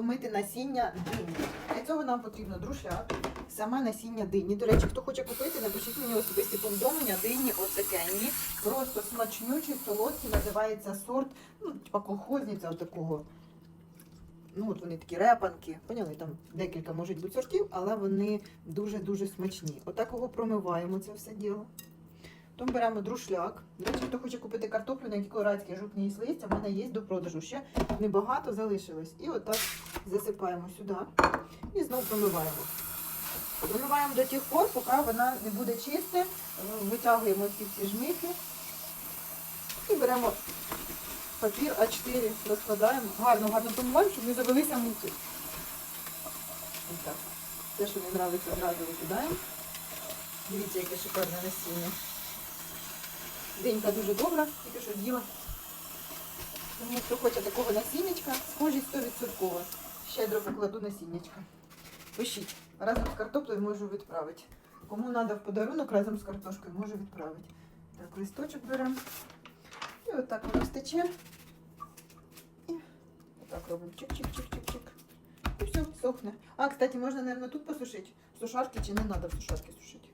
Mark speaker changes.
Speaker 1: помити насіння дині. Для цього нам потрібно друшляк, саме насіння дині. До речі, хто хоче купити, напишіть мені особисті повідомлення. Дині отакенні. Просто смачнючі, солодкі, називається сорт, ну, типа колхозниця отакого. Ну, от вони такі репанки. Поняли, там декілька можуть бути сортів, але вони дуже-дуже смачні. Отак його промиваємо це все діло. Потім беремо друшляк. До речі, хто хоче купити картоплю на кікорадській жовтній листя, в мене є до продажу. Ще небагато залишилось. І отак засипаємо сюди і знову промиваємо. Промиваємо до тих пор, поки вона не буде чиста. Витягуємо всі ці жмихи і беремо папір А4, розкладаємо. Гарно, гарно промиваємо, щоб не завелися муки. Те, що не подобається, одразу викидаємо. Дивіться, яке шикарне насіння. Денька дуже добра, тільки що з'їла. Тому хто хоче такого насіннячка, схожість 100%. Щедро покладу насіннячка. Пишіть. Разом з картоплею можу відправити. Кому треба в подарунок разом з картошкою, можу відправити. Так, листочок беремо. І отак воно стече. І отак робимо. Чик-чик-чик-чик-чик. І все, сохне. А, кстати, можна, мабуть, тут посушити. В сушарці чи не треба в сушарці сушити?